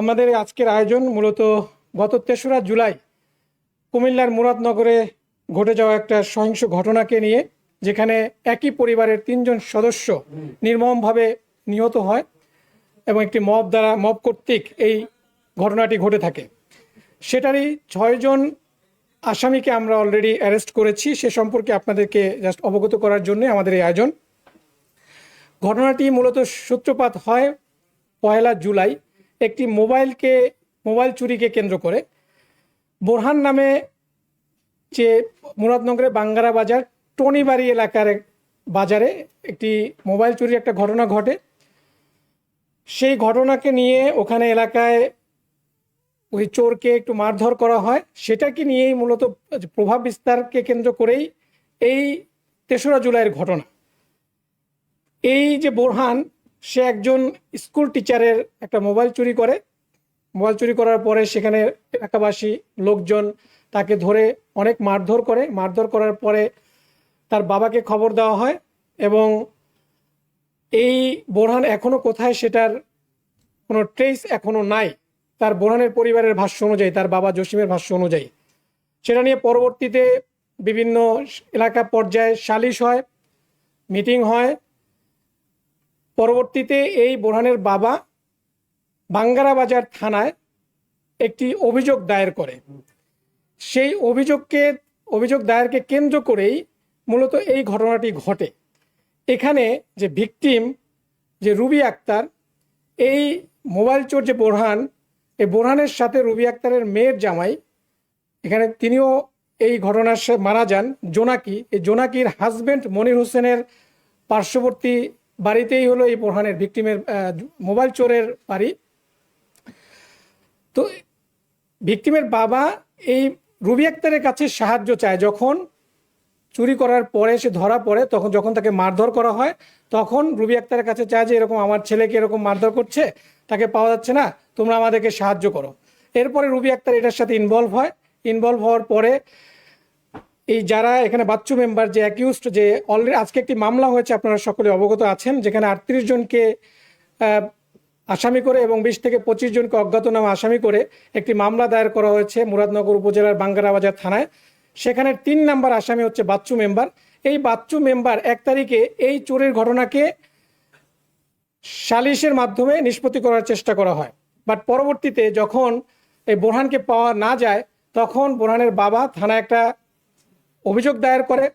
আমাদের আজকের আয়োজন মূলত গত তেসরা জুলাই কুমিল্লার মুরাদনগরে ঘটে যাওয়া একটা সহিংস ঘটনাকে নিয়ে, যেখানে একই পরিবারের তিনজন সদস্য নির্মমভাবে নিহত হয় এবং একটি মব দ্বারা, মব কর্তৃক এই ঘটনাটি ঘটে থাকে। সেটারই ছয়জন আসামিকে আমরা অলরেডি অ্যারেস্ট করেছি। সে সম্পর্কে আপনাদেরকে জাস্ট অবগত করার জন্য আমাদের এই আয়োজন। ঘটনাটি মূলত সূত্রপাত হয় পয়লা জুলাই। একটি মোবাইলকে, মোবাইল চুরিকে কেন্দ্র করে বোরহান নামে যে মুরাদনগরের বাঙ্গারা বাজার, টনিবাড়ি এলাকার বাজারে একটি মোবাইল চুরির একটা ঘটনা ঘটে। সেই ঘটনাকে নিয়ে ওখানে এলাকায় ওই চোরকে একটু মারধর করা হয়। সেটাকে নিয়েই মূলত প্রভাব বিস্তারকে কেন্দ্র করেই এই তেসরা জুলাইয়ের ঘটনা। এই যে বোরহান সে একজন স্কুল টিচারের একটা মোবাইল চুরি করে। মোবাইল চুরি করার পরে সেখানে এলাকাবাসী লোকজন তাকে ধরে অনেক মারধর করে। মারধর করার পরে তার বাবাকে খবর দেওয়া হয় এবং এই বোরহান এখনও কোথায় সেটার কোনো ট্রেস এখনও নাই। তার বোরহানের পরিবারের ভাষ্য অনুযায়ী, তার বাবা জসিমের ভাষ্য অনুযায়ী। সেটা নিয়ে পরবর্তীতে বিভিন্ন এলাকা পর্যায়ে সালিশ হয়, মিটিং হয় পরবর্তীতে এই বোরহানের বাবা বাঙ্গারা বাজার থানায় একটি অভিযোগ দায়ের করে। সেই অভিযোগকে, অভিযোগ দায়েরকে কেন্দ্র করেই মূলত এই ঘটনাটি ঘটে। এখানে যে ভিকটিম, যে রুবি আক্তার, এই মোবাইল চোর যে বোরহান, এই বোরহানের সাথে রুবি আক্তারের মেয়ের জামাই, এখানে তিনিও এই ঘটনার মারা যান। জোনাকি, এই জোনাকির হাজবেন্ড মনির হোসেনের পার্শ্ববর্তী বাড়িতেই হলো এই বোরহানের ভিকটিমের মোবাইল চোরের বাড়ি। তো ভিকটিমের বাবা এই রুবি আক্তারের কাছে সাহায্য চায়। যখন চুরি করার পরে সে ধরা পড়ে, তখন যখন তাকে মারধর করা হয়, তখন রুবি আক্তারের কাছে চায় যে, এরকম আমার ছেলেকে এরকম মারধর করছে, তাকে পাওয়া যাচ্ছে না, তোমরা আমাদেরকে সাহায্য করো। এরপরে রুবি আক্তার এটার সাথে ইনভলভ হয়। ইনভলভ হওয়ার পরে এই যারা এখানে বাচ্চু মেম্বার যে অ্যাকিউজড যে অলরেডি আজকে একটি মামলা হয়েছে, আপনারা সকলে অবগত আছেন। যেখানে আটত্রিশ জনকে আসামি করে এবং বিশ থেকে পঁচিশ জনকে অজ্ঞাতনামা আসামি করে একটি মামলা দায়ের করা হয়েছে মুরাদনগর উপজেলার বাঙ্গারাবাজার থানায়। সেখানে তিন নাম্বার আসামি হচ্ছে বাচ্চু মেম্বার এই বাচ্চু মেম্বার এক তারিখে এই চোরের ঘটনাকে সালিশের মাধ্যমে নিষ্পত্তি করার চেষ্টা করা হয়। বাট পরবর্তীতে যখন এই বোরহানকে পাওয়া না যায়, তখন বোরহানের বাবা থানায় একটা অভিযোগ দায়ের করে,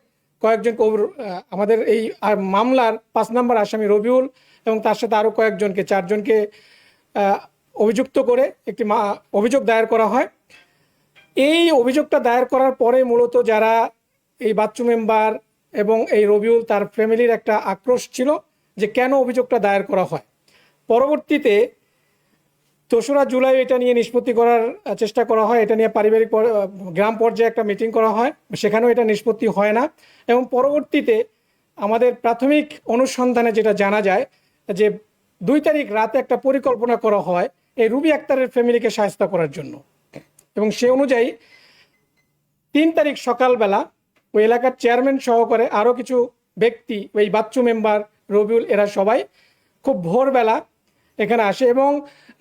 কয়েকজন আমাদের এই মামলার পাঁচ নম্বর আসামি রবিউল এবং তার সাথে আরও কয়েকজনকে, চারজনকে অভিযুক্ত করে একটি অভিযোগ দায়ের করা হয়। এই অভিযোগটা দায়ের করার পরে মূলত যারা এই বাচ্চু মেম্বার এবং এই রবিউল তার ফ্যামিলির একটা আক্রোশ ছিল যে কেন অভিযোগটা দায়ের করা হয়। পরবর্তীতে দোসরা জুলাই এটা নিয়ে নিষ্পত্তি করার চেষ্টা করা হয়। এটা নিয়ে পারিবারিক গ্রাম পর্যায়ে একটা মিটিং করা হয়। সেখানেও এটা নিষ্পত্তি হয় না। এবং পরবর্তীতে আমাদের প্রাথমিক অনুসন্ধানে যেটা জানা যায়, যে দুই তারিখ রাতে একটা পরিকল্পনা করা হয় এই রুবি আক্তারের ফ্যামিলিকে সাহায্য করার জন্য। এবং সে অনুযায়ী তিন তারিখ সকালবেলা ওই এলাকার চেয়ারম্যান সহকারে আরও কিছু ব্যক্তি, ওই বাচ্চু মেম্বার রবিউল, এরা সবাই খুব ভোরবেলা এখানে আসে এবং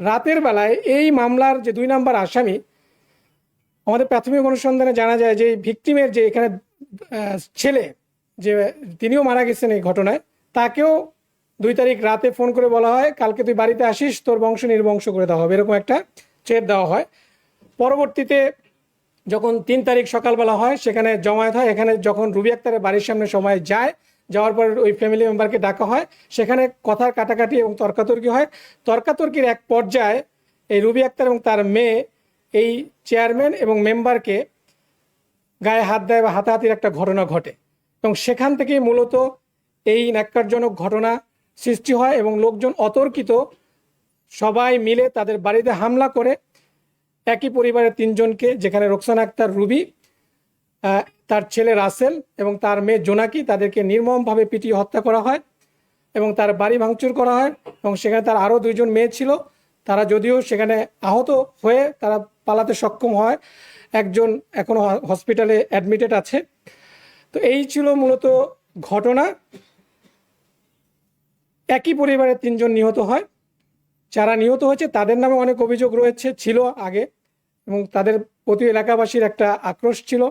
রাতের বেলায় এই মামলার যে দুই নম্বর আসামি, আমাদের প্রাথমিক অনুসন্ধানে জানা যায় যে ভিকটিমের যে এখানে ছেলে যে তিনিও মারা গেছেন এই ঘটনায়, তাকেও দুই তারিখ রাতে ফোন করে বলা হয়, কালকে তুই বাড়িতে আসিস, তোর বংশ নির্বংশ করে দেওয়া হবে, এরকম একটা চেট দেওয়া হয়। পরবর্তীতে যখন তিন তারিখ সকালবেলা হয়, সেখানে জমায়েত হয়, এখানে যখন রুবি আক্তারের বাড়ির সামনে সময় যায় যাওয়ার পর ওই ফ্যামিলি মেম্বারকে ডাকা হয়। সেখানে কথার কাটাকাটি এবং তর্কাতর্কি হয়। তর্কাতর্কির এক পর্যায়ে এই রুবি আক্তার এবং তার মেয়ে এই চেয়ারম্যান এবং মেম্বারকে গায়ে হাত দেয় বা হাতাহাতির একটা ঘটনা ঘটে। এবং সেখান থেকেই মূলত এই ন্যাক্কারজনক ঘটনা সৃষ্টি হয় এবং লোকজন অতর্কিত সবাই মিলে তাদের বাড়িতে হামলা করে। একই পরিবারের তিনজনকে, যেখানে রোকসানা আক্তার, রুবি তার ছেলে রাসেল এবং তার মেয়ে জোনাকি তাদেরকে নির্মমভাবে পিটিয়ে হত্যা করা হয় এবং তার বাড়ি ভাঙচুর করা হয় এবং সেখানে তার আরও দুইজন মেয়ে ছিল। তারা যদিও সেখানে আহত হয়ে তারা পালাতে সক্ষম হয়। একজন এখনও হসপিটালে অ্যাডমিটেড আছে। তো এই ছিল মূলত ঘটনা। একই পরিবারের তিনজন নিহত হয়। যারা নিহত হয়েছে তাদের নামে অনেক অভিযোগ রয়েছে, ছিল আগে এবং তাদের প্রতি এলাকাবাসীর একটা আক্রোশ ছিল।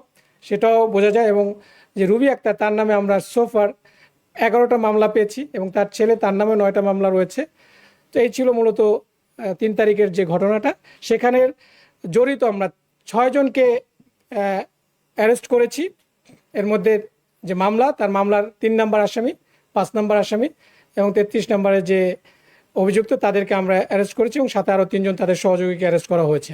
সেটাও বোঝা যায় এবং যে রুবি আক্তার, তার নামে আমরা সোফার এগারোটা মামলা পেয়েছি এবং তার ছেলে, তার নামে নয়টা মামলা রয়েছে। তো এই ছিল মূলত তিন তারিখের যে ঘটনাটা। সেখানের জড়িত আমরা ছয়জনকে অ্যারেস্ট করেছি। এর মধ্যে যে মামলা, তার মামলার তিন নাম্বার আসামি, পাঁচ নম্বর আসামি এবং তেত্রিশ নম্বরের যে অভিযুক্ত, তাদেরকে আমরা অ্যারেস্ট করেছি এবং সাথে আরও তিনজন তাদের সহযোগীকে অ্যারেস্ট করা হয়েছে।